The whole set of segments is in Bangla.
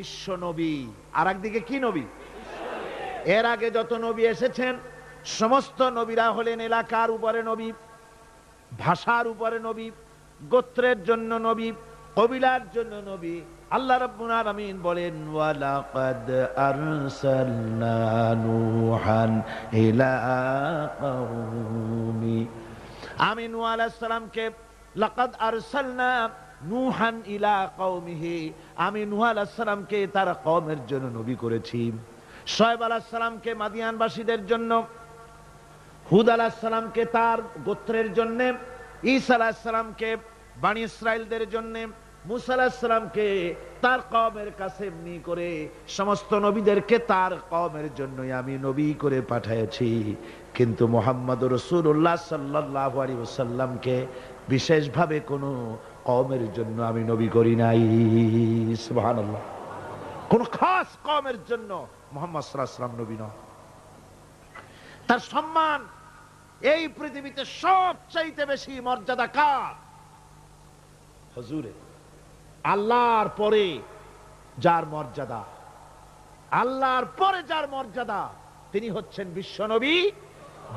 বিশ্ব নবী। আর একদিকে কি নবী? এর আগে যত নবী এসেছেন, সমস্ত নবীরা হলেন এলাকার উপরে নবী, ভাষার উপরে নবী, গোত্রের জন্য নবী, কবিলার জন্য নবী। আল্লাহ রাব্বুল আলামিন বলেন, ওয়ালাকাদ আরসালনা নূহান ইলা কওমি। আমি নূহ আলাইহিস সালামকে, লাকাদ আরসালনা নূহান ইলা আমি নূহ তার কওমের জন্য নবী করেছি। মাদিয়ানবাসীদের জন্য, হুদ তার গোত্রের ঈসা বাণী ইসরায়েলদের জন্য তার কওমের কাছে এমনি করে সমস্ত নবীদেরকে তার কওমের জন্যই আমি নবী করে পাঠিয়েছি। কিন্তু মোহাম্মদ রসুল্লাহ সাল্লাহ আলী ওসাল্লামকে বিশেষভাবে কোনো কওমের জন্য আমি নবী করি নাই। সুবহানাল্লাহ। কোন খাস কওমের জন্য মোহাম্মদ সাল্লাহ নবী নয় তার সম্মান এই পৃথিবীতে সবচাইতে বেশি মর্যাদা কার? হজুরে, আল্লাহর পরে যার মর্যাদা, আল্লাহর পরে যার মর্যাদা, তিনি হচ্ছেন বিশ্বনবী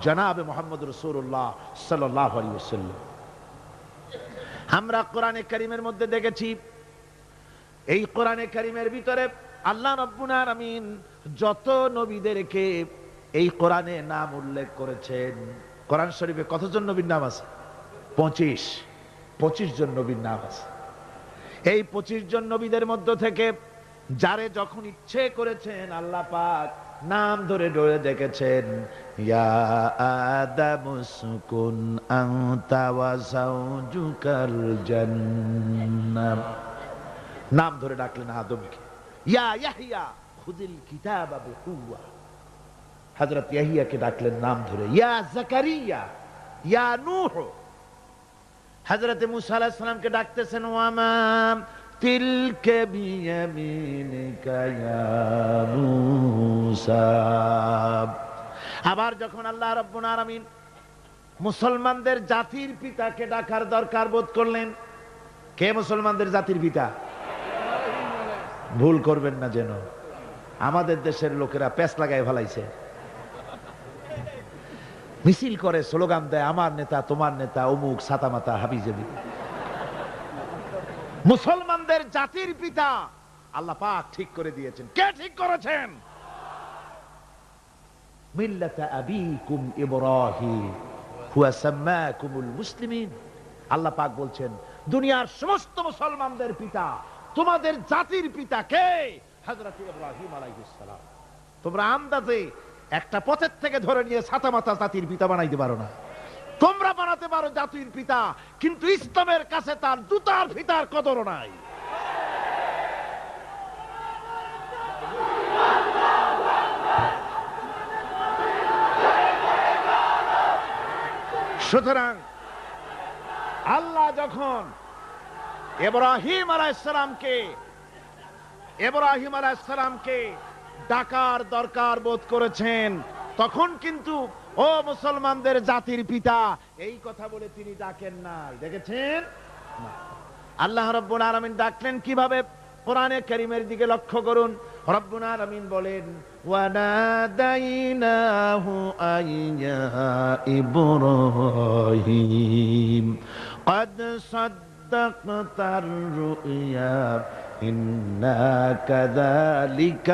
জনাবে মোহাম্মদ রসুল্লাহ সাল্লাহ আলী ওসাল্লাম আমরা কোরআনে করিমের মধ্যে দেখেছি, এই কোরআনে করিমের ভিতরে আল্লাহ রব্বুল আমিন যত নবীদেরকে এই কোরআনে নাম উল্লেখ করেছেন, কোরআন শরীফে কতজন নবীর নাম আছে? পঁচিশ। পঁচিশ জন নবীর নাম আছে। এই পঁচিশ জন নবীদের মধ্য থেকে যারে যখন ইচ্ছে করেছেন আল্লাহ পাক নাম ধরে ডরে দেখেছেন নাম ধরে ডাকলেন আদমকে, ইয়া ইয়াহিয়া ইয়াহিয়াকে ডাকলেন নাম ধরে, ইয়া জাকারিয়া ইয়া নূহ। হযরত মুসা আলাইহিস সালামকে ডাকতেছেন, ওয়ামা তিলকে বিয়ামিনিকা ইয়া মুসা আবার যখন আল্লাহ রাব্বুল মুসলমানদের জাতির পিতাকে ডাকার দরকার বোধ করলেন, কে মুসলমানদের জাতির পিতা? ভুল করবেন না যেন। আমাদের দেশের লোকেরা প্যাস লাগায় ফেলাইছে। মিছিল করে স্লোগান দেয়, আমার নেতা, তোমার নেতা, অমুক সাতামাতা হাবিজাবি মুসলমানদের জাতির পিতা আল্লাহ পাক ঠিক করে দিয়েছেন। কে ঠিক করেছেন? আল্লাহ পাক বলছেন, দুনিয়ার সমস্ত মুসলমানদের পিতা, তোমাদের জাতির পিতা কে? হযরত ইব্রাহিম আলাইহিস তোমরা আন্দাজে একটা পথের থেকে ধরে নিয়ে ছাতা মাতা জাতির পিতা বানাইতে পারো না। তোমরা বানাতে পারো জাতির পিতা, কিন্তু ইসলামের কাছে তার জুতার ফিতার কদর নাই। সুতরাং আল্লাহ যখন এব্রাহিম আলাইসালামকে এব্রাহিম আলাইসালামকে ডাকার দরকার বোধ করেছেন, তখন কিন্তু ও মুসলমানদের জাতির পিতা এই কথা বলে তিনি ডাকেন নাই দেখেছেন না। আল্লাহ রব্বুল আলামিন ডাকলেন কিভাবে কোরআনে কারীমের দিকে লক্ষ্য করুন রব্বুল আলামিন বলেন ওয়ানাদাইনাহু আইয়া ইব্রাহিম قد صدقت الرؤيا إنا كذلك